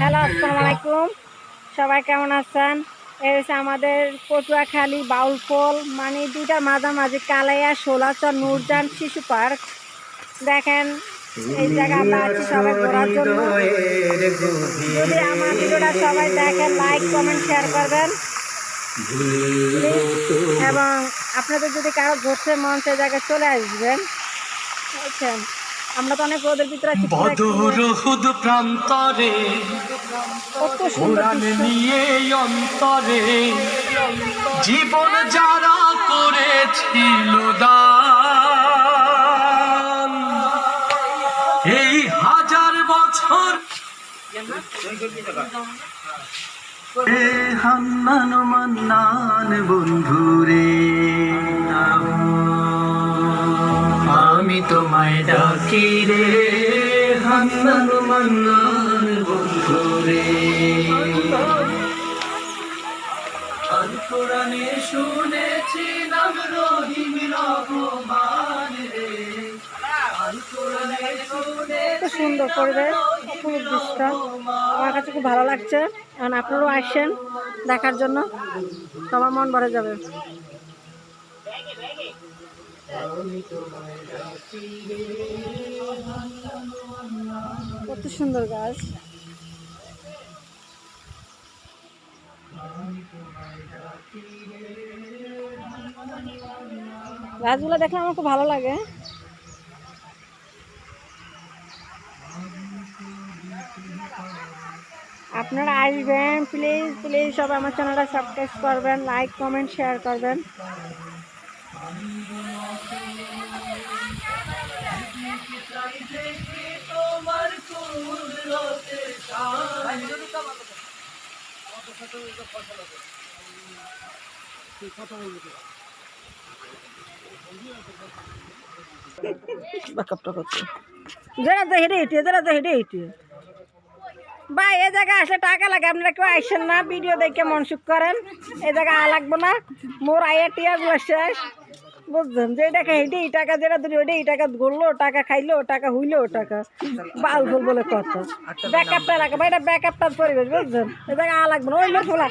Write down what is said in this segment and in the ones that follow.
Hello, আসসালামু আলাইকুম। সবাই কেমন আছেন? এই হচ্ছে আমাদের পটুয়াখালী বাউলপোল মানে দুইটার মাঝামাঝি কালাইয়া সোলাচর নূরজান শিশু পার্ক। দেখেন, এই জায়গা আমরা আছি সবাই ঘোরার জন্য। যদি আমার ভিডিওটা সবাই দেখেন লাইক কমেন্ট শেয়ার করবেন। এবং আপনাদের যদি কারও ঘুরতে মন সেই জায়গায় চলে আসবেন। আমরা তো অনেক রোদের ভিতরে আছি বদরহুদ প্রান্তরে কত সুন্দর নিয়ে অন্তরে জীবন যারা করেছিল দান। এই হাজার বছর এ হান্নান মান্নান বন্ধুরে। তোমায় ডাকি রে হান্নান মান্নান বন্ধুরে আল কোরআনে শুনেছিলাম রহিম রহমান রে। আল কোরআনে সুন্দর পরিবেশ অপূর্ব দৃশ্য আমার কাছে খুব ভালো লাগছে। এখন আপনারাও আসছেন দেখার জন্য। সবার মন ভরে যাবে। কত সুন্দর গাছ। গাছগুলো দেখলে আমার খুব ভালো লাগে। আপনারা আসবেন প্লিজ প্লিজ সবাই আমার চ্যানেলটা সাবস্ক্রাইব করবেন লাইক কমেন্ট শেয়ার করবেন। যারা তো হেঁটে হেঁটে যারা তো হেঁটে হেঁটে। ভাই এই জায়গায় আসলে টাকা লাগে। আপনারা কেউ আসেন না, ভিডিও দেখে মন সুখ করেন। এ জায়গায় আ লাগবো না। মোর আয়া টিয়াগুলো শেষ বুঝছেন? যে টাকা হেঁটে এই টাকা যেটা দিল ওইটা এই টাকা ঘুরলো টাকা খাইলো টাকা হইল টাকা। বাল ফুল বলে কত ব্যাকআপটা লাগে ভাই, এটা ব্যাকআপটার পরিবেশ, বুঝছেন? এ জায়গায় আ লাগবো না। ওই লোক ফোলা।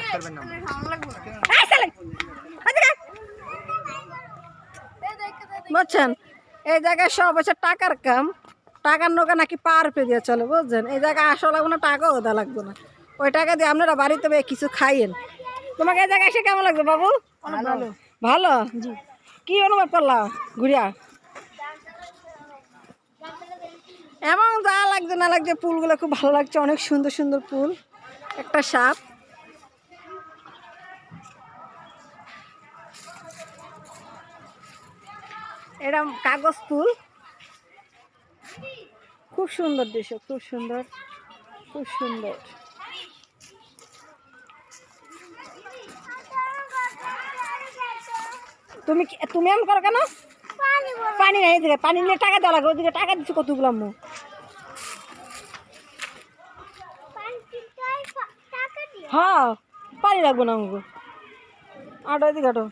বুঝছেন? এই জায়গায় সব হচ্ছে টাকার কাম। টাকার নৌকা নাকি পার পে দিয়ে চলে বুঝছেন? এই জায়গায় আসা লাগবে না টাকাও দেওয়া লাগবে না। ওই টাকা দিয়ে আপনারা বাড়িতে কিছু খাইয়েন। তোমাকে এই জায়গায় এসে কেমন লাগবে বাবু? ভালো। ভালো? কি অনুভব করলাম ঘুরিয়া? এমন যা লাগছে না লাগছে ফুলগুলো খুব ভালো লাগছে অনেক সুন্দর সুন্দর ফুল। একটা সাপ। এরম কাগজ ফুল। খুব সুন্দর দৃশ্য, খুব সুন্দর খুব সুন্দর। তুমি তুমি এমন করো কেন? পানি নাই এদিকে, পানি নিলে টাকা দেওয়া লাগবে, ওদিকে টাকা দিচ্ছি কতগুলো আম্মু। হ্যাঁ পানি লাগবে না আমাকে। আটো এদিকে আটো।